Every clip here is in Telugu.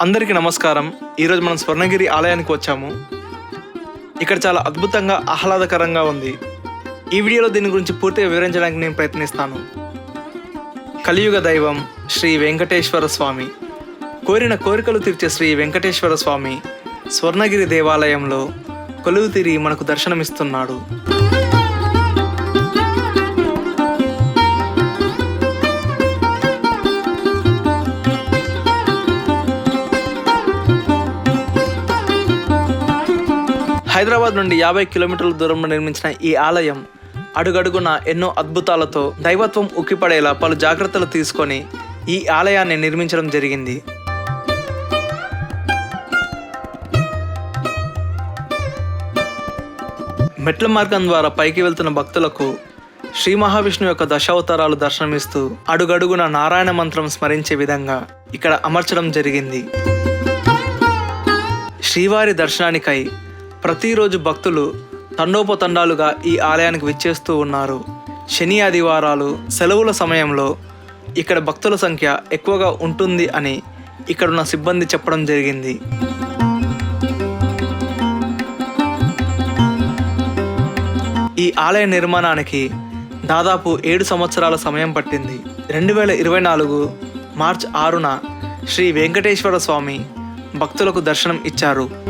అందరికీ నమస్కారం. ఈరోజు మనం స్వర్ణగిరి ఆలయానికి వచ్చాము. ఇక్కడ చాలా అద్భుతంగా ఆహ్లాదకరంగా ఉంది. ఈ వీడియోలో దీని గురించి పూర్తిగా వివరించడానికి నేను ప్రయత్నిస్తాను. కలియుగ దైవం శ్రీ వెంకటేశ్వర స్వామి. కోరిన కోరికలు తీర్చే శ్రీ వెంకటేశ్వర స్వామి స్వర్ణగిరి దేవాలయంలో కొలువు తిరిగి మనకు దర్శనమిస్తున్నాడు. హైదరాబాద్ నుండి యాభై కిలోమీటర్ల దూరంలో నిర్మించిన ఈ ఆలయం అడుగడుగున ఎన్నో అద్భుతాలతో దైవత్వం ఉక్కిపడేలా పలు జాగ్రత్తలు తీసుకొని ఈ ఆలయాన్ని నిర్మించడం జరిగింది. మెట్ల మార్గం ద్వారా పైకి వెళ్తున్న భక్తులకు శ్రీ మహావిష్ణువు యొక్క దశావతారాలు దర్శనమిస్తూ అడుగడుగున నారాయణ మంత్రం స్మరించే విధంగా ఇక్కడ అమర్చడం జరిగింది. శ్రీవారి దర్శనానికై ప్రతిరోజు భక్తులు తండోపతండాలుగా ఈ ఆలయానికి విచ్చేస్తూ ఉన్నారు. శని ఆదివారాలు సెలవుల సమయంలో ఇక్కడ భక్తుల సంఖ్య ఎక్కువగా ఉంటుంది అని ఇక్కడున్న సిబ్బంది చెప్పడం జరిగింది. ఈ ఆలయ నిర్మాణానికి దాదాపు ఏడు సంవత్సరాల సమయం పట్టింది. రెండు వేల ఇరవై నాలుగు మార్చ్ ఆరున శ్రీ వెంకటేశ్వర స్వామి భక్తులకు దర్శనం ఇచ్చారు.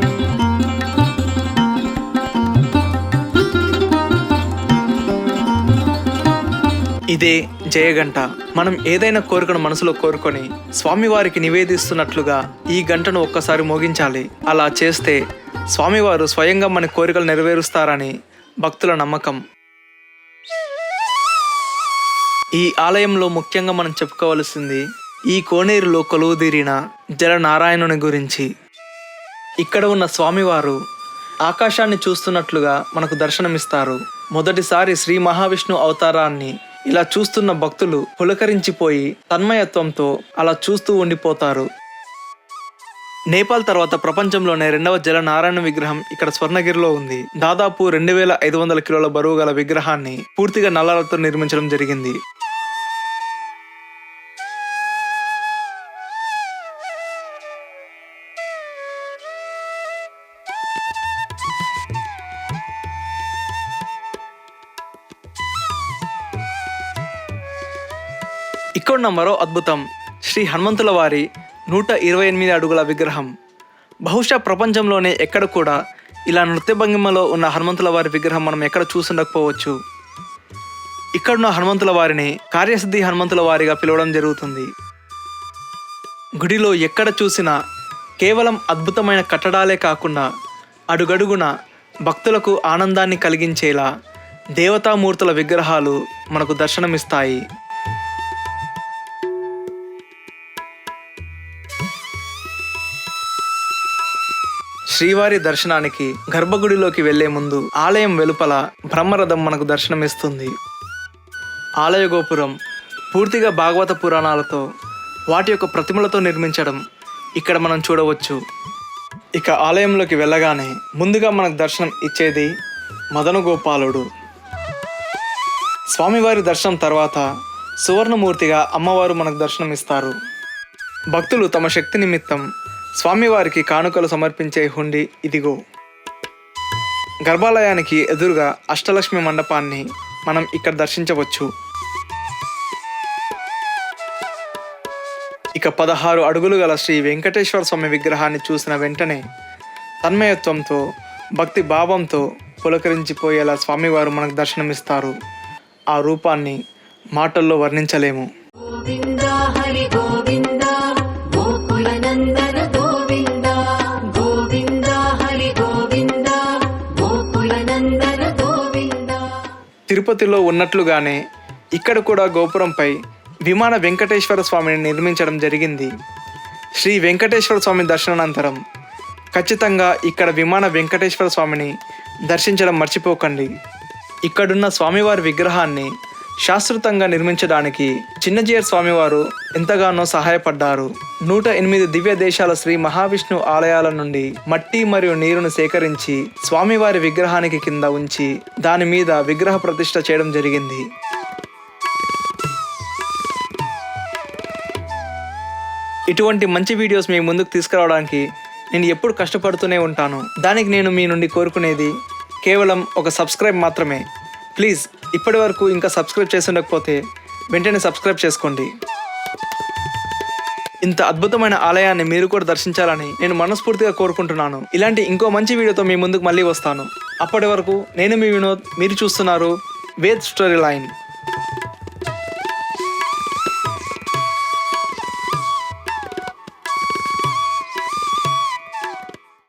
ఇదే జయగంట మనం ఏదైనా కోరికను మనసులో కోరుకొని స్వామివారికి నివేదిస్తున్నట్లుగా ఈ గంటను ఒక్కసారి మోగించాలి. అలా చేస్తే స్వామివారు స్వయంగా మన కోరికలు నెరవేరుస్తారని భక్తుల నమ్మకం. ఈ ఆలయంలో ముఖ్యంగా మనం చెప్పుకోవలసింది ఈ కోనేరులో కొలువుదీరిన జలనారాయణుని గురించి. ఇక్కడ ఉన్న స్వామివారు ఆకాశాన్ని చూస్తున్నట్లుగా మనకు దర్శనమిస్తారు. మొదటిసారి శ్రీ మహావిష్ణు అవతారాన్ని ఇలా చూస్తున్న భక్తులు పులకరించిపోయి తన్మయత్వంతో అలా చూస్తూ ఉండిపోతారు. నేపాల్ తర్వాత ప్రపంచంలోనే రెండవ జల నారాయణ విగ్రహం ఇక్కడ స్వర్ణగిరిలో ఉంది. దాదాపు రెండు వేల ఐదు వందల కిలోల బరువు గల విగ్రహాన్ని పూర్తిగా నల్లలతో నిర్మించడం జరిగింది. ఇక్కడున్న మరో అద్భుతం. శ్రీ హనుమంతుల వారి నూట ఇరవై ఎనిమిది అడుగుల విగ్రహం. బహుశా ప్రపంచంలోనే ఎక్కడ కూడా ఇలా నృత్య భంగిమలో ఉన్న హనుమంతుల వారి విగ్రహం మనం ఎక్కడ చూసుండకపోవచ్చు. ఇక్కడున్న హనుమంతుల వారిని కార్యసిద్ధి హనుమంతుల వారిగా పిలవడం జరుగుతుంది. గుడిలో ఎక్కడ చూసినా కేవలం అద్భుతమైన కట్టడాలే కాకుండా అడుగడుగున భక్తులకు ఆనందాన్ని కలిగించేలా దేవతామూర్తుల విగ్రహాలు మనకు దర్శనమిస్తాయి. శ్రీవారి దర్శనానికి గర్భగుడిలోకి వెళ్ళే ముందు ఆలయం వెలుపల బ్రహ్మరథం మనకు దర్శనమిస్తుంది. ఆలయ గోపురం పూర్తిగా భాగవత పురాణాలతో వాటి యొక్క ప్రతిమలతో నిర్మించడం ఇక్కడ మనం చూడవచ్చు. ఇక ఆలయంలోకి వెళ్ళగానే ముందుగా మనకు దర్శనం ఇచ్చేది మదన గోపాలుడు. స్వామివారి దర్శనం తర్వాత సువర్ణమూర్తిగా అమ్మవారు మనకు దర్శనమిస్తారు. భక్తులు తమ శక్తి నిమిత్తం స్వామివారికి కానుకలు సమర్పించే హుండి ఇదిగో. గర్భాలయానికి ఎదురుగా అష్టలక్ష్మి మండపాన్ని మనం ఇక్కడ దర్శించవచ్చు. ఇక పదహారు అడుగులు గల శ్రీ వెంకటేశ్వర స్వామి విగ్రహాన్ని చూసిన వెంటనే తన్మయత్వంతో భక్తి భావంతో పులకరించిపోయేలా స్వామివారు మనకు దర్శనమిస్తారు. ఆ రూపాన్ని మాటల్లో వర్ణించలేము. గోవిందా హరి గోవిందా తిరుపతిలో ఉన్నట్లుగానే ఇక్కడ కూడా గోపురంపై విమాన వెంకటేశ్వర స్వామిని నిర్మించడం జరిగింది. శ్రీ వెంకటేశ్వర స్వామి దర్శనానంతరం ఖచ్చితంగా ఇక్కడ విమాన వెంకటేశ్వర స్వామిని దర్శించడం మర్చిపోకండి. ఇక్కడున్న స్వామివారి విగ్రహాన్ని శాశ్వతంగా నిర్మించడానికి చిన్నజీయర్ స్వామివారు ఎంతగానో సహాయపడ్డారు. నూట ఎనిమిది దివ్య దేశాల శ్రీ మహావిష్ణు ఆలయాల నుండి మట్టి మరియు నీరును సేకరించి స్వామివారి విగ్రహానికి కింద ఉంచి దాని మీద విగ్రహ ప్రతిష్ట చేయడం జరిగింది. ఇటువంటి మంచి వీడియోస్ మీ ముందుకు తీసుకురావడానికి నేను ఎప్పుడు కష్టపడుతూనే ఉంటాను. దానికి నేను మీ నుండి కోరుకునేది కేవలం ఒక సబ్స్క్రైబ్ మాత్రమే. ప్లీజ్ ఇప్పటి వరకు ఇంకా సబ్స్క్రైబ్ చేసి ఉండకపోతే వెంటనే సబ్స్క్రైబ్ చేసుకోండి. ఇంత అద్భుతమైన ఆలయాన్ని మీరు కూడా దర్శించాలని నేను మనస్ఫూర్తిగా కోరుకుంటున్నాను. ఇలాంటి ఇంకో మంచి వీడియోతో మీ ముందుకు మళ్ళీ వస్తాను. అప్పటి వరకు నేను మీ వినోద్ మీరు చూస్తున్నారు వేద్ స్టోరీ లైన్.